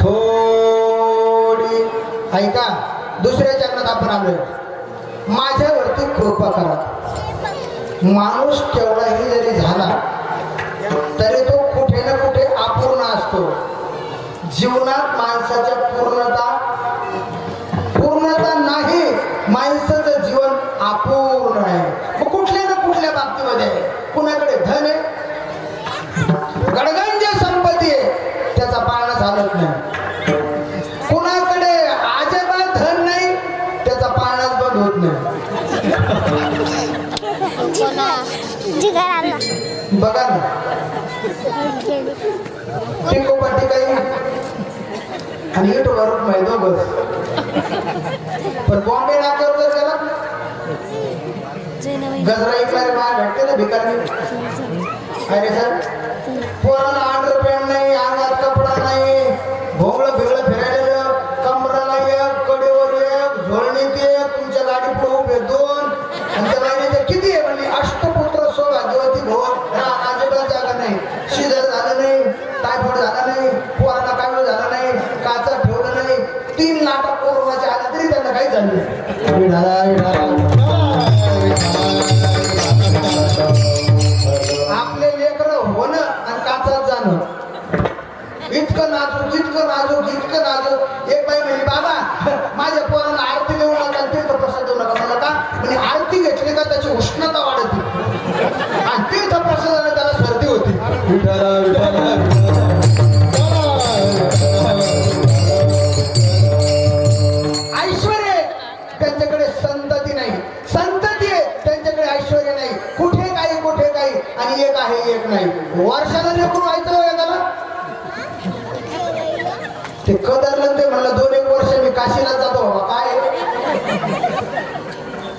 थोडी. ऐका दुसऱ्या चरणात आपण आलोय. माझ्यावरती कृपा करा. माणूस केवढाही जरी झाला तरी तो कुठे ना कुठे अपूर्ण असतो. जीवनात माणसाच्या पूर्णता ना काही आणि वरून माहिती दोघच पण बॉम्बे नाक्यावर जर गेला गजरा इकणारे बाहेर भेटते ना भिकारी अरे सर पोराला आपले लेकर होणं आणि काचात जाणं. इतकं नाजूक इतकं नाजूक इतकं नाजूक. एक बाई म्हणजे बाबा माझ्या पोराला आरती देऊ नका तीर्थ प्रसाद देऊ नका. मला का? म्हणजे आरती घेतली का त्याची उष्णता वाढते. आणि तीर्थ प्रसादाने त्याला सर्दी होती. विठाला, विठाला, ते कदरलं ते म्हणलं दोन एक वर्ष मी काशीला जातो बाबा काय?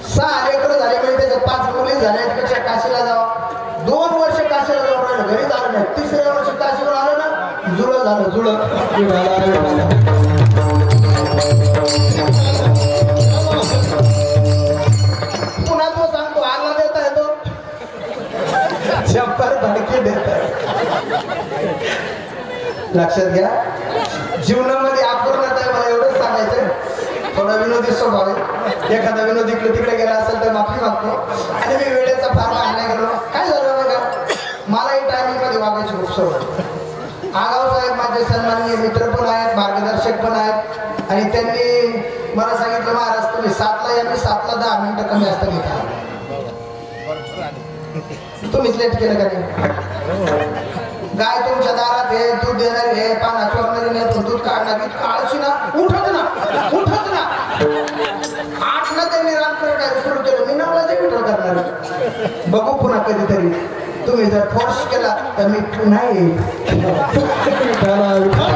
सहा लेकरं झाले म्हणजे त्याच्यात पाच मुली झाल्या त्यापेक्षा काशीला जावा. दोन वर्ष काशीला जाऊन राहिलं घरी झालं नाही. तिसऱ्या वर्षी काशीवर आलं ना जुळं झालं जुळं. पुन्हा तो सांगतो आला देता येतो. शंभर धडके लक्षात घ्या जीवनामध्ये अपूर्णता आहे मला एवढंच सांगायचं थोडा विनोदी स्वभाव आहे. एखादा विनोद इकडे तिकडे गेला असेल तर माफी मागतो. आणि मी वेळेचा फार मागण्या गेलो. काय झालं बघा मलाही टायमिंगमध्ये वागायची खूप सवय आगाव साहेब माझे सन्माननीय मित्र पण आहेत मार्गदर्शक पण आहेत. आणि त्यांनी मला सांगितलं महाराज तुम्ही सातला या मी सातला दहा मिनिटं कमी असतं घेता तुम्हीच लेट केलं का नाही? गाय तुमच्या दारात हे दूध देणारी हे पाना चोरणारी नाही दूध काढणार इतकं आळशी ना? उठत ना उठत ना. करणार बघू पुन्हा कधीतरी. तुम्ही जर फोर्स केला तर मी पुन्हा येईल. हो.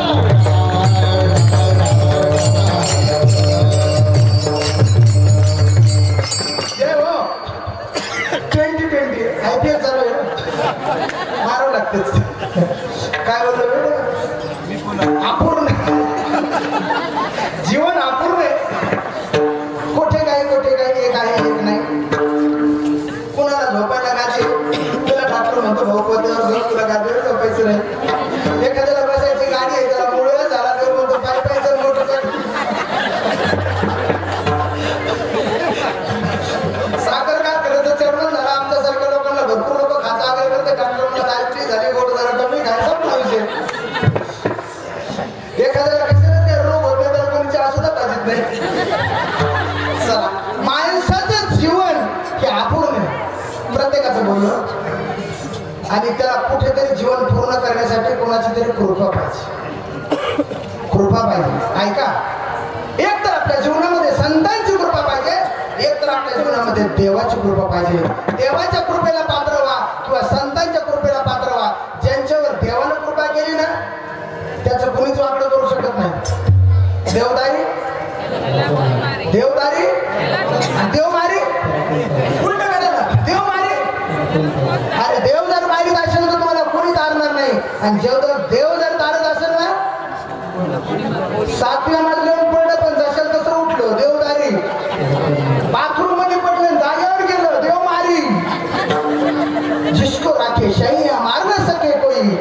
काय हो प्रत्येकाचं बोलणं. आणि त्याला कुठेतरी जीवन पूर्ण करण्यासाठी कोणाची तरी कृपा पाहिजे. कृपा पाहिजे. ऐका. एक तर आपल्या जीवनामध्ये संतांची कृपा पाहिजे. एक तर आपल्या जीवनामध्ये देवाची कृपा पाहिजे. देवाच्या कृपेला आणि जेव देव जर तारत असेल ना सातव्या मजल्यावर पडलं पण जसेल तसं उठलो देवदारी बाथरूममध्ये पडलं जागेवर गेलं देव मारी. जिसको राखे शैया मार न सके कोई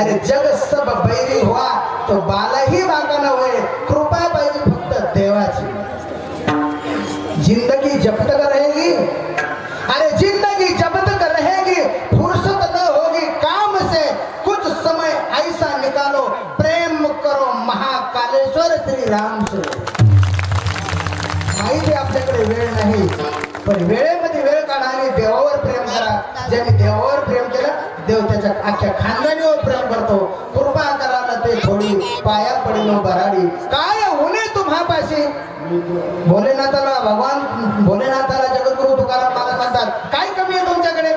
अरे जग सब बैरी हुआ तो बालाही बाका न होय कृपा पाहिजे महाकालेश्वर राम माहिती आपल्याकडे वेळ नाही पण वेळेमध्ये वेळ काढा आणि देवावर प्रेम करा. ज्याने देवावर प्रेम केलं देव त्याच्या अख्ख्या खानदानीवर प्रेम करतो. कृपा करायला ते थोडी पाया पडलो बराडी काय होणे तुम्हापाशी? भोलेनाथाला भगवान भोलेनाथाला जगद्गुरु तुकाराम महाराज म्हणतात काय कमी आहे तुमच्याकडे?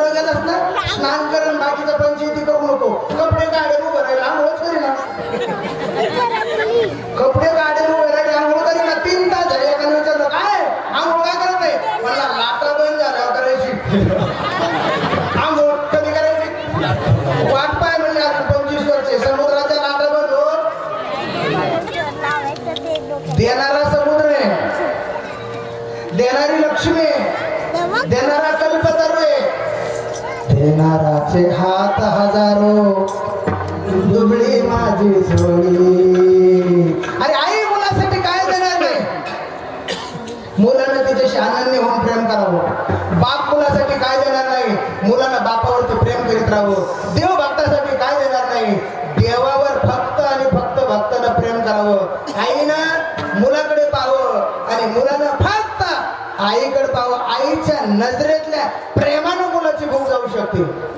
यायचं समुद्रावर असणार? स्नान करून बाकीचं पंचायती करू नको. कपडे काढ. माझे हात हजारो दुबळी माझी जोडी. अरे आई मुलासाठी काय देणार नाही? मुलानं तिच्याशी आनंदी होऊन प्रेम करावं. बाप मुलासाठी काय देणार नाही? मुलांना बापावरती प्रेम करीत राहावं. देव भक्तासाठी काय देणार नाही? देवावर फक्त आणि फक्त भक्तानं प्रेम करावं. आईनं मुलाकडे पाहावं आणि मुलानं फक्त आईकडे पाहावं. आईच्या नजरेतल्या प्रेमानं मुलाची भूक जाऊ शकते.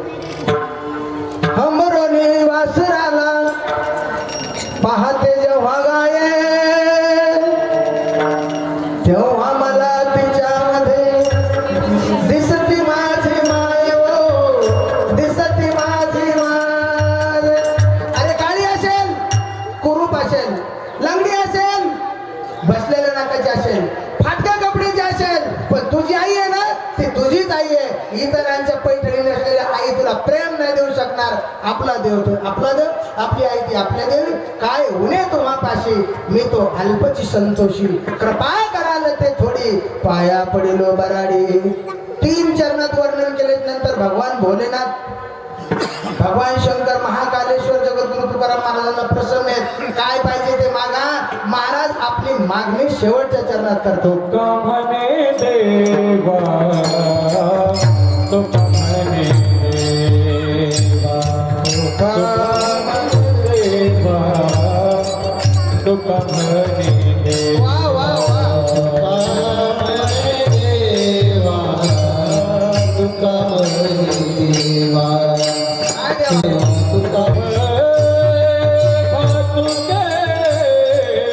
फाटक्या कपड्याची असेल पण तुझी आई आहे ना ती तुझीच आई आहे. इतरांच्या पैठणी नसलेली आई तुला प्रेम नाही देऊ शकणार. आपला देव तो आपला देव आपली आई ती आपल्या देवी. काय उणे तुम्हापाशी? मी तो अल्पची संतोषी. कृपा कराल ते थोडी. पाया पडिलो बराडी. तीन चरणात वर्णन केले नंतर भगवान भोलेनाथ. भगवान शंकर महाकालेश्वर जगद्गुरु तुकाराम महाराजांना प्रसन्न आहेत. काय पाहिजे ते मागा महाराज आपली मागणी शेवटच्या चरणात करतो. कमने देवा तुमने देवा तुमने देवा वा वा वा. देवा